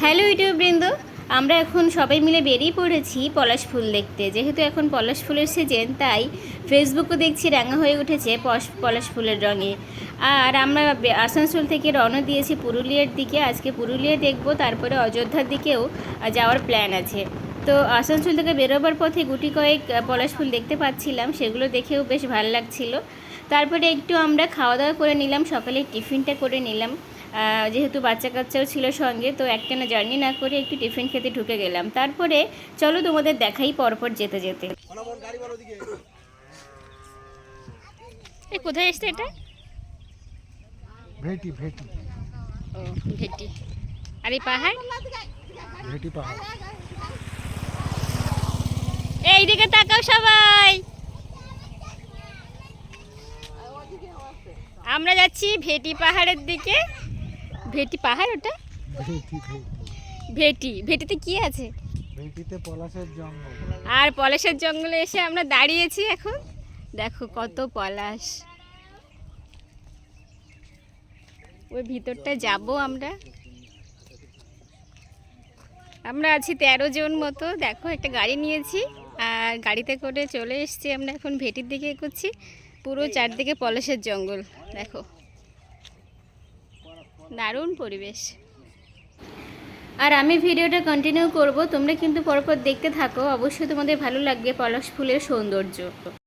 Hello YouTube বৃন্দ আমরা এখন সবাই মিলে বেরিয়ে পড়েছি পলাশ ফুল দেখতে। যেহেতু এখন পলাশ ফুলের সিজন তাই ফেসবুকও দেখছি রাঙা হয়ে উঠেছে পলাশ ফুলের রঙে। আর আমরা আসানসোল থেকে রওনা দিয়েছি পুরুলিয়ার দিকে। আজকে পুরুলিয়া দেখব, তারপরে অযোধ্যার দিকেও যাওয়ার প্ল্যান আছে। তো আসানসোল থেকে বেরোবার পথে গুটি কয়েক পলাশ ফুল দেখতে পাচ্ছিলাম সেগুলো দেখেও বেশ ভালো লাগছিল। তারপরে একটু আমরা খাওয়া দাওয়া করে নিলাম সকালে টিফিনটা করে নিলাম। যেহেতু বাচ্চা কাচ্চাও ছিল সঙ্গে তো একটানা জার্নি না করে একটু টিফিন খেতে ঢুকে গেলাম। তারপরে চলো তোমাদের দেখাই পরপর যেতে যেতে। কোথায় এসছে এটা? ভেটি ভেটি। ও ভেটি। আর এই পাহাড়? ভেটি পাহাড়। এইদিকে তাকাও সবাই। আমরা যাচ্ছি ভেটি পাহাড়ের দিকে। ভেটি পাহাড় ওটা? ভেটি ভেটি। ভেটি। ভেটিতে কি আছে? ভেটিতে পলাশের জঙ্গল। আর পলাশের জঙ্গলে এসে আমরা দাঁড়িয়েছি এখন। দেখো কত পলাশ। ওই ভিতরটা যাব আমরা। আমরা আছি তেরো জন মতো। দেখো একটা গাড়ি নিয়েছি। আর গাড়িতে করে চলে এসছি আমরা এখন ভেটির দিকে করছি পুরো চারদিকে পলাশের জঙ্গল দেখো। দারুণ পরিবেশ। আর আমি ভিডিওটা কন্টিনিউ করব তোমরা কিন্তু পরপর দেখতে থাকো। অবশ্যই তোমাদের ভালো লাগবে পলাশ ফুলের সৌন্দর্য।